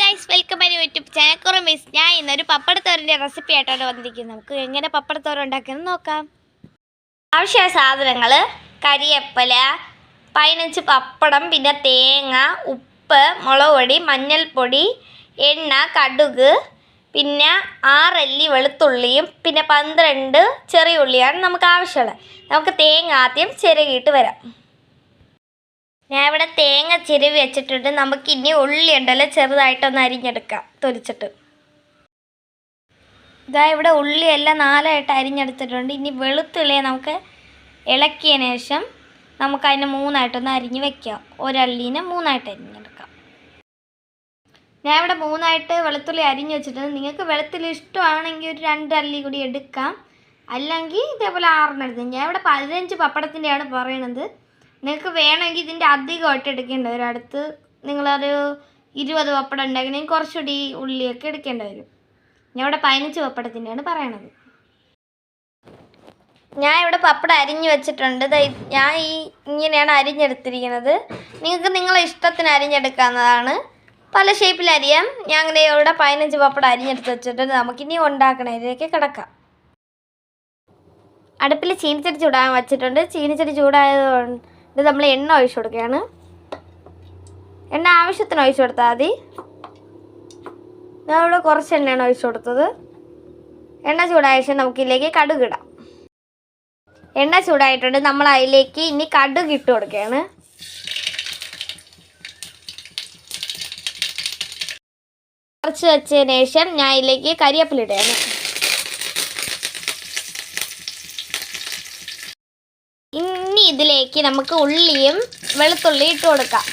Guys welcome my YouTube channel കുറേ miss ഞാൻ ഇന്നൊരു പപ്പടത്തോരന്റെ റെസിപ്പി ആയിട്ടാണ് വന്നിരിക്കുന്നത്. നമുക്ക് എങ്ങനെ പപ്പടത്തോറ് ഉണ്ടാക്കുന്നത് നോക്കാം. ആവശ്യമായ സാധനങ്ങൾ കരിയപ്പല പതിനഞ്ച് പപ്പടം പിന്നെ തേങ്ങ ഉപ്പ് മുളക് പൊടി മഞ്ഞൾപ്പൊടി എണ്ണ കടുക് പിന്നെ ആറല്ലി വെളുത്തുള്ളിയും പിന്നെ പന്ത്രണ്ട് ചെറിയ ഉള്ളിയാണ് നമുക്ക് ആവശ്യമുള്ളത്. നമുക്ക് തേങ്ങ ആദ്യം ചിരകിയിട്ട് വരാം. ഞാൻ ഇവിടെ തേങ്ങ ചിരവി വെച്ചിട്ടുണ്ട്. നമുക്ക് ഇനി ഉള്ളി ഉണ്ടല്ലോ ചെറുതായിട്ടൊന്ന് അരിഞ്ഞെടുക്കാം തൊലിച്ചിട്ട്. ഇതാ ഇവിടെ ഉള്ളിയെല്ലാം നാലായിട്ട് അരിഞ്ഞെടുത്തിട്ടുണ്ട്. ഇനി വെളുത്തുള്ളിയെ നമുക്ക് ഇളക്കിയതിന് ശേഷം നമുക്ക് അതിനെ മൂന്നായിട്ടൊന്ന് അരിഞ്ഞ് വെക്കാം. ഒരള്ളീനെ മൂന്നായിട്ട് അരിഞ്ഞെടുക്കാം. ഞാൻ ഇവിടെ മൂന്നായിട്ട് വെളുത്തുള്ളി അരിഞ്ഞ് വെച്ചിട്ടുണ്ട്. നിങ്ങൾക്ക് വെളുത്തുള്ളി ഇഷ്ടമാണെങ്കിൽ ഒരു രണ്ട് അല്ലി കൂടി എടുക്കാം. അല്ലെങ്കിൽ ഇതേപോലെ ആറെണ്ണം ഞാൻ ഇവിടെ പതിനഞ്ച് പപ്പടത്തിന്റെയാണ് പറയണത്. നിങ്ങൾക്ക് വേണമെങ്കിൽ ഇതിന്റെ അധികമായിട്ട് എടുക്കേണ്ടി വരും. അടുത്ത് നിങ്ങളൊരു ഇരുപത് പപ്പടം ഉണ്ടാക്കണമെങ്കിൽ കുറച്ചുകൂടി ഉള്ളിയൊക്കെ എടുക്കേണ്ടി വരും. ഞാൻ ഇവിടെ പതിനഞ്ച് പപ്പടത്തിന്റെയാണ് പറയണത്. ഞാൻ ഇവിടെ പപ്പടം അരിഞ്ഞു വെച്ചിട്ടുണ്ട്. ഞാൻ ഈ ഇങ്ങനെയാണ് അരിഞ്ഞെടുത്തിരിക്കുന്നത്. നിങ്ങൾക്ക് നിങ്ങളെ ഇഷ്ടത്തിന് അരിഞ്ഞെടുക്കാവുന്നതാണ്. പല ഷേപ്പിൽ അരിയാം. ഞാൻ അങ്ങനെ ഇവിടെ പതിനഞ്ച് പപ്പടം അരിഞ്ഞെടുത്ത് വെച്ചിട്ടുണ്ട്. നമുക്കിനി ഉണ്ടാക്കണതിലേക്ക് കിടക്കാം. അടുപ്പിൽ ചീനിച്ചടി ചൂടാൻ വെച്ചിട്ടുണ്ട്. ചീനിച്ചട്ടി ചൂടായതുകൊണ്ട് നമ്മൾ എണ്ണ ഒഴിച്ചു കൊടുക്കുകയാണ്. എണ്ണ ആവശ്യത്തിന് ഒഴിച്ചു കൊടുത്താൽ മതി. ഇവിടെ കുറച്ച് എണ്ണയാണ് ഒഴിച്ചു കൊടുത്തത്. എണ്ണ ചൂടായ ശേഷം നമുക്കിതിലേക്ക് കടുക് ഇടാം. എണ്ണ ചൂടായിട്ടുണ്ട്. നമ്മൾ അതിലേക്ക് ഇനി കടുക് ഇട്ട് കൊടുക്കുകയാണ്. കുറച്ച് വെച്ചതിന് ശേഷം ഞാൻ ഇതിലേക്ക് കരിവേപ്പില ഇടുകയാണ് ഇനി ഇതിലേക്ക് നമുക്ക് ഉള്ളിയും വെളുത്തുള്ളി ഇട്ട് കൊടുക്കാം.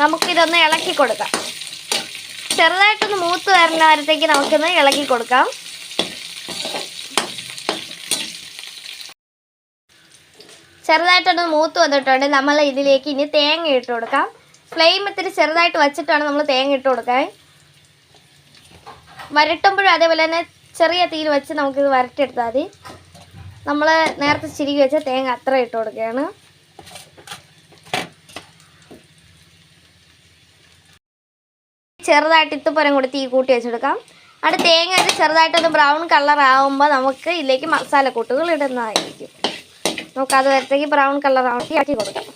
നമുക്കിതൊന്ന് ഇളക്കി കൊടുക്കാം. ചെറുതായിട്ടൊന്ന് മൂത്ത് വരുന്ന നേരത്തേക്ക് നമുക്കൊന്ന് ഇളക്കി കൊടുക്കാം. ചെറുതായിട്ടൊന്ന് മൂത്ത് വന്നിട്ടുണ്ട്. നമ്മൾ ഇതിലേക്ക് ഇനി തേങ്ങ ഇട്ട് കൊടുക്കാം. ഫ്ലെയിം ഇത്തിരി ചെറുതായിട്ട് വെച്ചിട്ടാണ് നമ്മൾ തേങ്ങ ഇട്ട് കൊടുക്കാൻ വരട്ടുമ്പോഴും അതേപോലെ തന്നെ ചെറിയ തീയിൽ വെച്ച് നമുക്കിത് വരട്ടിയെടുത്താൽ മതി. നമ്മൾ നേരത്തെ ചിരികി വെച്ച തേങ്ങ അത്ര ഇട്ട് കൊടുക്കുകയാണ്. ചെറുതായിട്ട് ഇത്തപ്പരം കൂടി തീ കൂട്ടി വെച്ചെടുക്കാം. അവിടെ തേങ്ങ ഒരു ചെറുതായിട്ടൊന്ന് ബ്രൗൺ കളർ ആവുമ്പോൾ നമുക്ക് ഇതിലേക്ക് മസാലക്കൂട്ടുകൾ ഇടുന്നതായിരിക്കും. നമുക്കത് വരത്തേക്ക് ബ്രൗൺ കളർ ആക്കി ഇറക്കി കൊടുക്കാം.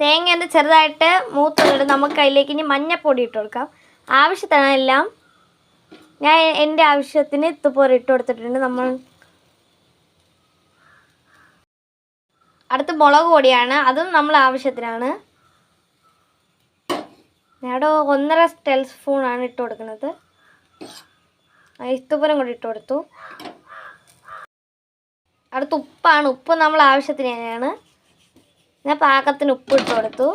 തേങ്ങ ഒന്ന് ചെറുതായിട്ട് മൂത്തുകൊണ്ട് നമുക്ക് അതിലേക്ക് ഇനി മഞ്ഞപ്പൊടി ഇട്ട് കൊടുക്കാം. ആവശ്യത്തിന് എല്ലാം ഞാൻ എന്റെ ആവശ്യത്തിന് ഇത്തുപോലെ ഇട്ട് കൊടുത്തിട്ടുണ്ട്. നമ്മൾ അടുത്ത് മുളക് പൊടിയാണ്. അതും നമ്മൾ ആവശ്യത്തിനാണ്. ഞാടെ ഒന്നര ടേബിൾ സ്പൂണാണ് ഇട്ട് കൊടുക്കുന്നത്. ഇത്തുപുരം കൂടി ഇട്ട് കൊടുത്തു. അടുത്ത് ഉപ്പാണ്. ഉപ്പ് നമ്മൾ ആവശ്യത്തിന് തന്നെയാണ്. ഞാൻ പാകത്തിന് ഉപ്പ് ഇട്ട് കൊടുത്തു.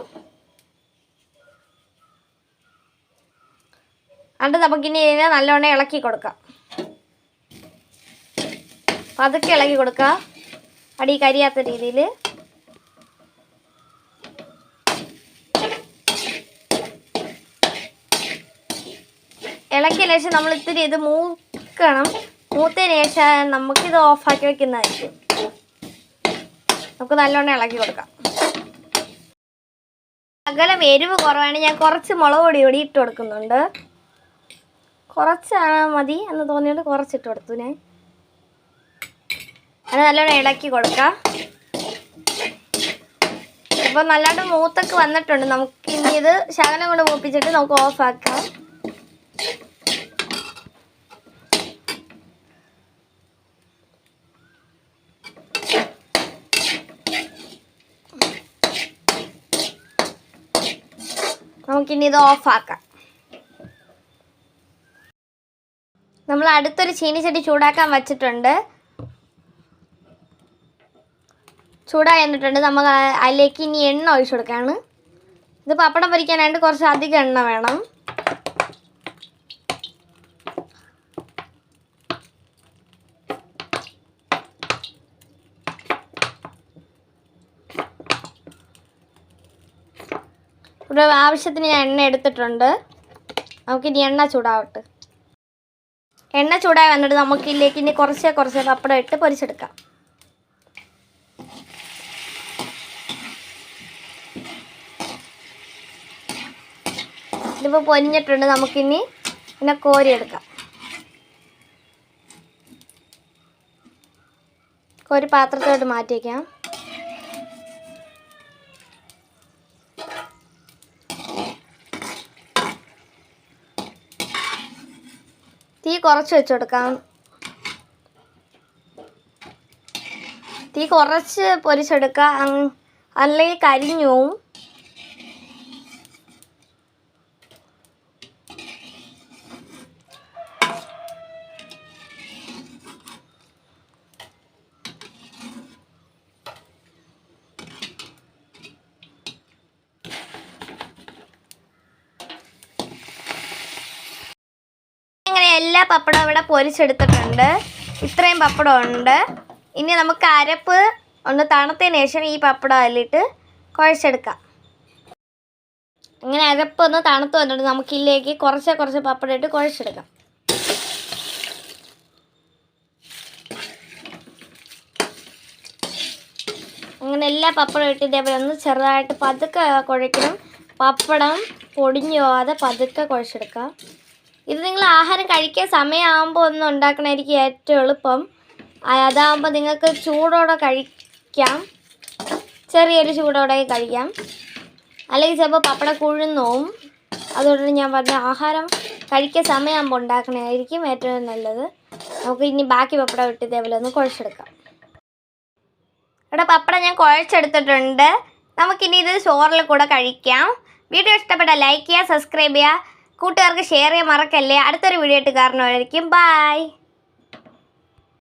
എന്നിട്ട് നമുക്കിനി ഇതിനെ നല്ലോണം ഇളക്കി കൊടുക്കാം. പതുക്കെ ഇളക്കി കൊടുക്കാം. അടി കരിയാത്ത രീതിയിൽ ഇളക്കിയ ശേഷം നമ്മൾ ഇത്തിരി ഇത് മൂക്കണം. മൂത്തതിന് ശേഷം നമുക്കിത് ഓഫാക്കി വെക്കുന്നതായിരിക്കും. നമുക്ക് നല്ലോണം ഇളക്കി കൊടുക്കാം. അകലം എരിവ് കുറവാണ്. ഞാൻ കുറച്ച് മുളക് പൊടി കൂടി ഇട്ട് കൊടുക്കുന്നുണ്ട്. കുറച്ചാണ് മതി എന്ന് തോന്നിയത് കുറച്ചിട്ട് കൊടുത്തു ഞാൻ. അത് നല്ലോണം ഇളക്കി കൊടുക്കാം. ഇപ്പോൾ നല്ലാണ്ട് മൂത്തൊക്കെ വന്നിട്ടുണ്ട്. നമുക്ക് ഇനി ഇത് ശകലം കൊണ്ട് മൂപ്പിച്ചിട്ട് നമുക്ക് ഓഫാക്കാം നമുക്കിനി ഇത് ഓഫാക്കാം. നമ്മൾ അടുത്തൊരു ചീനിച്ചട്ടി ചൂടാക്കാൻ വച്ചിട്ടുണ്ട്. ചൂടായി എന്നിട്ടുണ്ട് നമ്മൾ അതിലേക്ക് ഇനി എണ്ണ ഒഴിച്ചു കൊടുക്കുകയാണ് ഇത് പപ്പടം പൊരിക്കാനായിട്ട് കുറച്ച് അധികം എണ്ണ വേണം. ഇവിടെ ആവശ്യത്തിന് ഞാൻ എണ്ണ എടുത്തിട്ടുണ്ട്. നമുക്കിനി എണ്ണ ചൂടാവട്ടെ. എണ്ണ ചൂടായി വന്നിട്ട് നമുക്ക് ഇതിലേക്ക് ഇനി കുറച്ച് കുറച്ച് പപ്പടം ഇട്ട് പൊരിച്ചെടുക്കാം. ഇതിപ്പോൾ പൊരിഞ്ഞിട്ടുണ്ട്. നമുക്കിനി പിന്നെ കോരിയെടുക്കാം. കോരി പാത്രത്തോട്ട് മാറ്റി വയ്ക്കാം തീ കുറച്ച് വെച്ച് കൊടുക്കാം തീ കുറച്ച് പൊരിച്ചെടുക്കുക അല്ലെങ്കിൽ കരിഞ്ഞു പോവും അങ്ങനെ എല്ലാ പപ്പടവും ഇവിടെ പൊരിച്ചെടുത്തിട്ടുണ്ട്. ഇത്രയും പപ്പടം ഉണ്ട്. ഇനി നമുക്ക് അരപ്പ് ഒന്ന് തണുത്തതിന് ശേഷം ഈ പപ്പടം അതിലിട്ട് കുഴച്ചെടുക്കാം. അങ്ങനെ അരപ്പ് ഒന്ന് തണുത്ത് വന്നിട്ട് നമുക്ക് ഇതിലേക്ക് കുറച്ച് കുറച്ച് പപ്പടം ഇട്ട് കുഴച്ചെടുക്കാം. അങ്ങനെ എല്ലാ പപ്പടം ഇട്ട് ഇതേപോലെ ഒന്ന് ചെറുതായിട്ട് പതുക്കെ കുഴയ്ക്കണം. പപ്പടം പൊടിഞ്ഞു പോവാതെ പതുക്കെ കുഴച്ചെടുക്കാം. ഇത് നിങ്ങൾ ആഹാരം കഴിക്കാൻ സമയമാകുമ്പോൾ ഒന്ന് ഉണ്ടാക്കണമായിരിക്കും ഏറ്റവും എളുപ്പം. അതാകുമ്പോൾ നിങ്ങൾക്ക് ചൂടോടെ കഴിക്കാം. ചെറിയൊരു ചൂടോടെ കഴിക്കാം. അല്ലെങ്കിൽ ചിലപ്പോൾ പപ്പട കുഴുന്നോവും അതുകൊണ്ട് ഞാൻ പറഞ്ഞ ആഹാരം കഴിക്കാൻ സമയമാകുമ്പോൾ ഉണ്ടാക്കണമായിരിക്കും ഏറ്റവും നല്ലത്. നമുക്ക് ഇനി ബാക്കി പപ്പട വിട്ട് ഇതേപോലെ ഒന്ന് കുഴച്ചെടുക്കാം. ഇവിടെ പപ്പടം ഞാൻ കുഴച്ചെടുത്തിട്ടുണ്ട്. നമുക്കിനി ഇത് ചോറിൽ കൂടെ കഴിക്കാം. വീഡിയോ ഇഷ്ടപ്പെട്ടാൽ ലൈക്ക് ചെയ്യുക സബ്സ്ക്രൈബ് ചെയ്യുക. കൂട്ടുകാർക്ക് ഷെയർ ചെയ്യാൻ മറക്കല്ലേ? അടുത്തൊരു വീഡിയോ ആയിട്ട് കാണുന്നവരായിരിക്കും ബൈ